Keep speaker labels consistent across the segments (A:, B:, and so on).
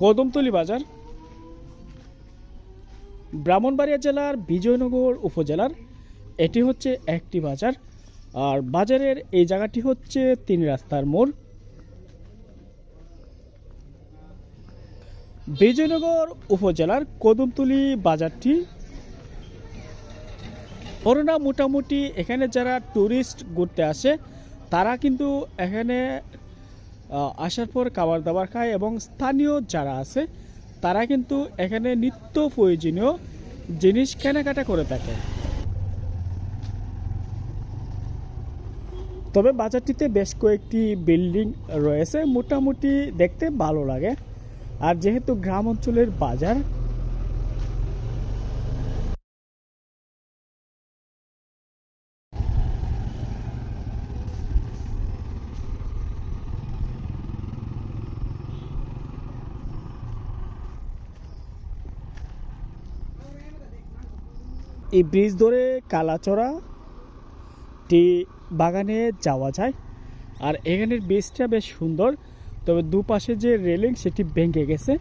A: কদমতলী বাজার, ব্রাহ্মণবাড়িয়া জেলার বিজয়নগর উপজেলার। এটি হচ্ছে একটি বাজার, আর বাজারের এই জায়গাটি হচ্ছে তিন রাস্তার মোড়। বিজয়নগর উপজেলার কদমতলী বাজারটি। করোনা মোটামুটি এখানে যারা ট্যুরিস্ট ঘুরতে আসে, তারা কিন্তু এখানে আসার পর খাবার দাবার খায় এবং স্থানীয় যারা আছে, তারা কিন্তু এখানে নিত্য প্রয়োজনীয় জিনিস কেনাকাটা করে থাকে। তবে বাজারটিতে বেশ কয়েকটি বিল্ডিং রয়েছে, মোটামুটি দেখতে ভালো লাগে। আর যেহেতু গ্রাম অঞ্চলের বাজার এই ব্রিজ ধরে কালাচড়া টি বাগানে যাওয়া যায়। আর এখানের ব্রিজটা বেশ সুন্দর, তবে দুপাশে যে রেলিং সেটি ভেঙে গেছে।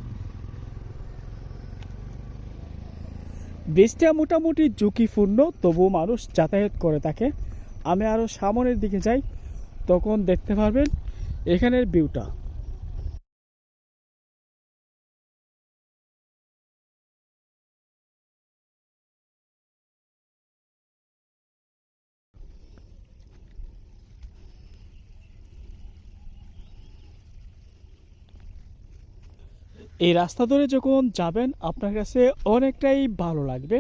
A: ব্রিজটা মোটামুটি ঝুঁকিপূর্ণ, তবুও মানুষ যাতায়াত করে থাকে। আমি আরও সামনের দিকে যাই, তখন দেখতে পারবেন এখানের ভিউটা এই রাস্তা ধরে যখন যাবেন, আপনার কাছে অনেকটাই ভালো লাগবে।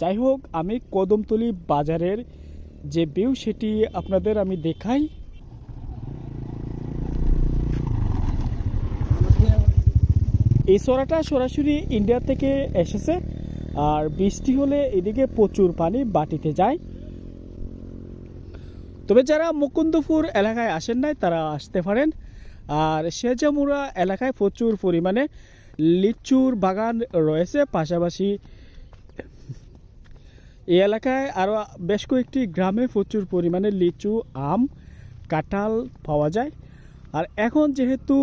A: যাই হোক, আমি কদমতলি বাজারের যে ভিউ সেটি আপনাদের আমি দেখাই। এই সরাটা সরাসরি ইন্ডিয়া থেকে এসেছে, আর বৃষ্টি হলে এদিকে প্রচুর পানি বাটিতে যায়। তবে যারা মুকুন্দপুর এলাকায় আসেন নাই, তারা আসতে পারেন। আর সেজামুড়া এলাকায় প্রচুর পরিমাণে লিচুর বাগান রয়েছে। পাশাপাশি এই এলাকায় আরও বেশ কয়েকটি গ্রামে প্রচুর পরিমাণে লিচু, আম, কাঁঠাল পাওয়া যায়। আর এখন যেহেতু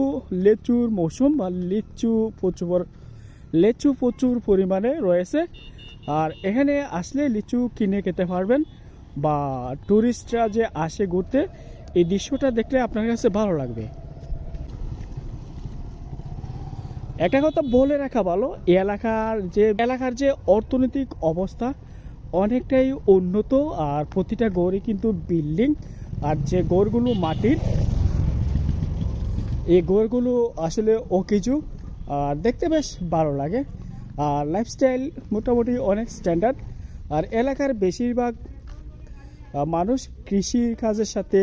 A: লিচুর মৌসুম বা লিচু প্রচুর লিচু প্রচুর পরিমাণে রয়েছে, আর এখানে আসলে লিচু কিনে খেতে পারবেন বা ট্যুরিস্টরা যে আসে ঘুরতে, এই দৃশ্যটা দেখলে আপনার কাছে ভালো লাগবে। একটা কথা বলে রাখা ভালো, এলাকার যে এলাকার যে অর্থনৈতিক অবস্থা অনেকটাই উন্নত আর প্রতিটা গড়ই কিন্তু বিল্ডিং আর যে গড়গুলো মাটির, এই গড়গুলো আসলে অকিজু আর দেখতে বেশ ভালো লাগে। আর লাইফস্টাইল মোটামুটি অনেক স্ট্যান্ডার্ড আর এলাকার বেশিরভাগ মানুষ কৃষি কাজের সাথে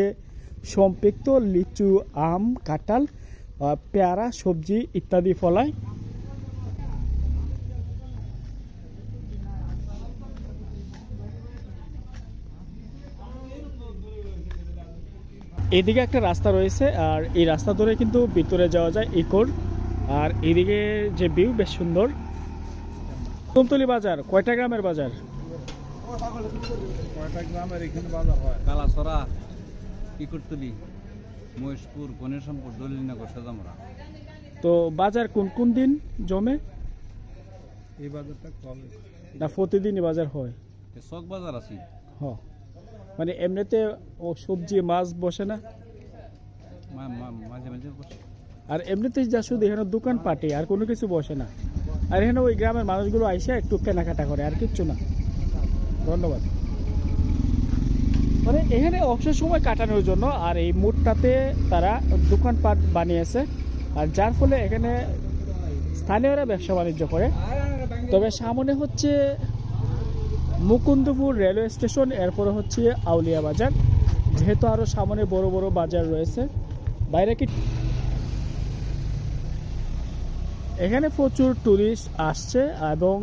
A: সম্পৃক্ত লিচু, আম, কাঁঠাল পেয়ারা, সবজি ইত্যাদি ফলায়। এদিকে একটা রাস্তা রয়েছে, আর এই রাস্তা ধরে কিন্তু ভিতরে যাওয়া যায় ইকোর। আর এদিকে যে ভিউ, বেশ সুন্দর। কুমতলি বাজার, কয়টা গ্রামের বাজার?
B: কয়টা গ্রামের এখানে বাজার হয়? কালাছড়া, ইকুরতলি। মহেশপুর গণেশমপুর দলিলনগর সেজামরা
A: তো বাজার কোন কোন দিন জমে?
B: এই বাজারটা কম
A: না প্রতিদিনই বাজার হয়?
B: চক বাজার আছে।
A: হ। মানে এমনিতে ও সবজি মাছ বসে না?
B: মাঝে মাঝে বসে।
A: আর এমনিতে যা শুধু এখানে দোকান পাটে আর কোনো কিছু বসে না। আর এখানে ওই গ্রামের মানুষগুলো আইসে একটু কেনাকাটা করে আর কিচ্ছু না। ধন্যবাদ। মানে এখানে অবসর সময় কাটানোর জন্য আর এই মোড়টাতে তারা দোকানপাট বানিয়েছে। আর যার ফলে এখানে স্থানীয়রা ব্যবসা বাণিজ্য করে। তবে সামনে হচ্ছে মুকুন্দপুর রেলওয়ে স্টেশন, এরপরে হচ্ছে আউলিয়া বাজার। যেহেতু আরও সামনে বড় বড় বাজার রয়েছে। বাইরে কি এখানে প্রচুর টুরিস্ট আসছে এবং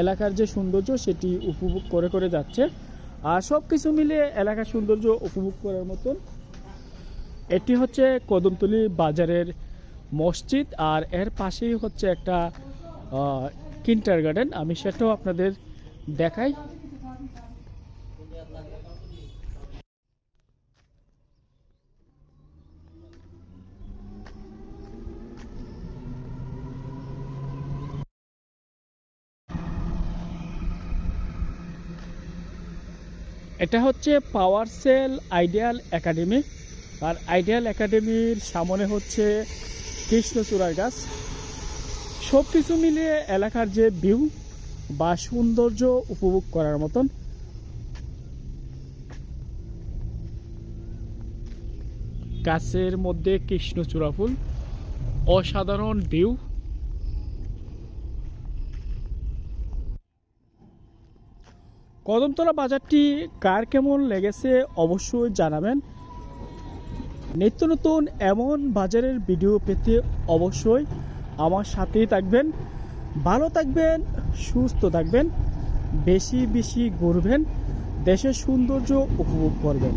A: এলাকার যে সৌন্দর্য, সেটি উপভোগ করে করে যাচ্ছে। আর সব কিছু মিলিয়ে এলাকার সৌন্দর্য উপভোগ করার মতন এটি হচ্ছে কদমতলি বাজারের মসজিদ, আর এর পাশেই হচ্ছে একটা কিন্টার গার্ডেন আমি সেটাও আপনাদের দেখাই। এটা হচ্ছে পাওয়ার সেল আইডিয়াল একাডেমি আর আইডিয়াল একাডেমির সামনে হচ্ছে কৃষ্ণচূড়ার গাছ। সব কিছু মিলিয়ে এলাকার যে ভিউ বা সৌন্দর্য উপভোগ করার মতন। গাছের মধ্যে কৃষ্ণচূড়া ফুল, অসাধারণ ভিউ কদমতলা বাজারটি কার কেমন লেগেছে অবশ্যই জানাবেন। নিত্য নতুন এমন বাজারের ভিডিও পেতে অবশ্যই আমার সাথেই থাকবেন। ভালো থাকবেন, সুস্থ থাকবেন, বেশি বেশি ঘুরবেন, দেশের সৌন্দর্য উপভোগ করবেন।